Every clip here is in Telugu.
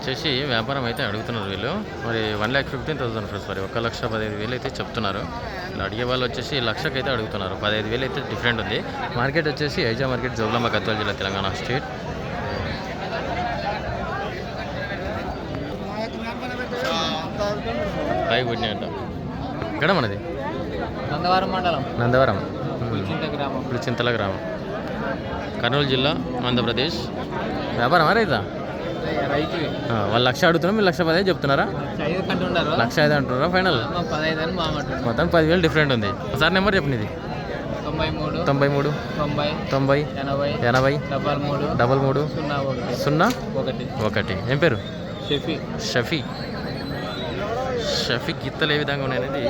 వచ్చేసి వ్యాపారం అయితే అడుగుతున్నారు వీళ్ళు. మరి one lakh fifteen thousand friends మరి ఒక లక్ష పదహైదు వేలు అయితే చెప్తున్నారు. ఇలా అడిగే వాళ్ళు వచ్చేసి లక్షకి అయితే అడుగుతున్నారు. పదహైదు వేలు అయితే డిఫరెంట్ ఉంది. మార్కెట్ వచ్చేసి ఐజా మార్కెట్ జోగులాంబ గద్వాల జిల్లా తెలంగాణ స్టేట్. పైకి పుట్టినాయంట. ఇక్కడ మనది? నందవరం మండలం. నందవరం. గ్రామం. ఇప్పుడు చింతల గ్రామం. కర్నూలు జిల్లా ఆంధ్రప్రదేశ్. వ్యాపారం రైతు? వాళ్ళు లక్ష అడుగుతున్నారు మీరు లక్ష పదిహేను చెప్తున్నారా? లక్ష ఐదు అంటున్నారా? ఫైనల్ మొత్తం పదివేలు డిఫరెంట్ ఉంది. ఒకసారి నెంబర్ తొంభై మూడు తొంభై మూడు తొంభై ఎనభై డబల్ మూడు సున్నా ఒకటి. ఏం పేరు? షెఫీ. షఫీ. షఫీ గిత్తలు ఏ విధంగా ఉన్నాయనేది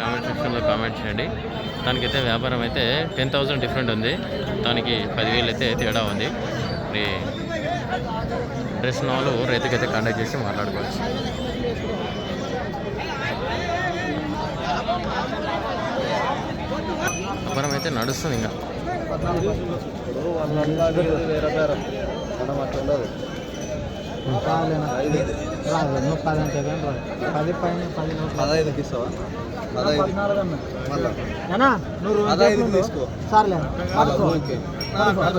కామెంట్ సెక్షన్లో కామెంట్ చేయండి. దానికైతే వ్యాపారం అయితే టెన్ థౌసండ్ డిఫరెంట్ ఉంది. దానికి పదివేలు అయితే తేడా ఉంది. మరి డ్రెస్ వాళ్ళు రైతుకైతే కాంటాక్ట్ చేసి మాట్లాడుకోవచ్చు. వ్యాపారం అయితే నడుస్తుంది ఇంకా. పది అంటే పది పైన పది పదహైదుకి ఇస్తావా పదహైదు తీసుకో. సర్లే. మాటలు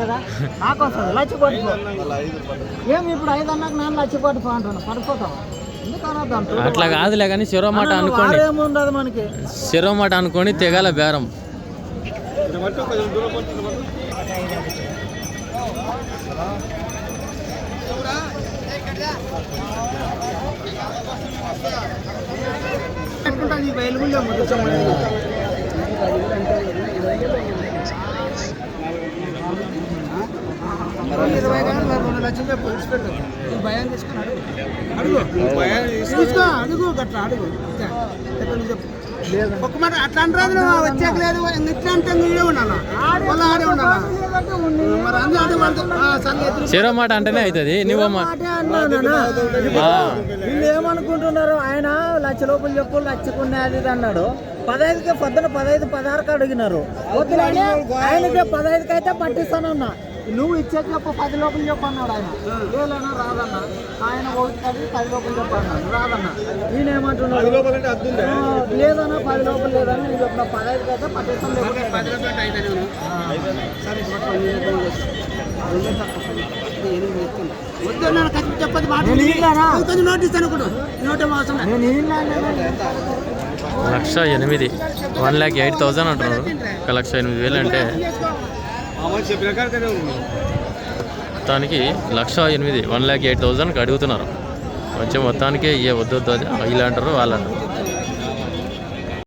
కదా. ఏమి ఇప్పుడు ఐదు అన్నాక నేను పడిపోతావు? అట్లా కాదులే కానీ చెరో మాట అనుకోండి. వారేమి ఉండదు మనకి. చెరో మాట అనుకోని తెగాల బేరం. ఇరవై కానీ రెండు లక్షలు పెట్టు నువ్వు భయం తీసుకుని అడుగు. అడుగు తీసుకో అడుగు. గట్లా అడుగు. చెప్పు. ఒక మాట అట్లా అంటారు వచ్చాక లేదు. ఇట్లా అంటే ఆడే మరి అందరూ ఆడే సరే ఎదురు చెరో మాట అంటేనే అవుతుంది. నువ్వు వీళ్ళు ఏమనుకుంటున్నారు? ఆయన లక్ష రూపాయలు చెప్పు లక్షకున్న అది ఇది అన్నాడు. పదహైదుకి పొద్దున పదహైదు పదహారుకి అడిగినారు. ఆయనకి పదహైదుకి అయితే పట్టిస్తానన్నా. నువ్వు ఇచ్చే చెప్పు పది లోపల చెప్పు అన్నాడు ఆయన. లేదన్నా రాదన్న. ఆయన ఒకటి పది పది లోపల చెప్పు అన్నాడు రాదన్న ఆ, లేదన్నా పది లోపల లేదన్నా. నేను చెప్పిన పదహైదుకి అయితే పట్టిస్తాను లేకపోతే లక్ష ఎనిమిది. వన్ ల్యాక్ ఎయిట్ థౌజండ్ అంటున్నారు. ఒక లక్ష ఎనిమిది వేలు అంటే మొత్తానికి లక్ష ఎనిమిది వన్ ల్యాక్ ఎయిట్ థౌజండ్కి అడుగుతున్నారు వచ్చే మొత్తానికి ఏ వద్దు వద్దు అది వీళ్ళు అంటారు వాళ్ళు అంటారు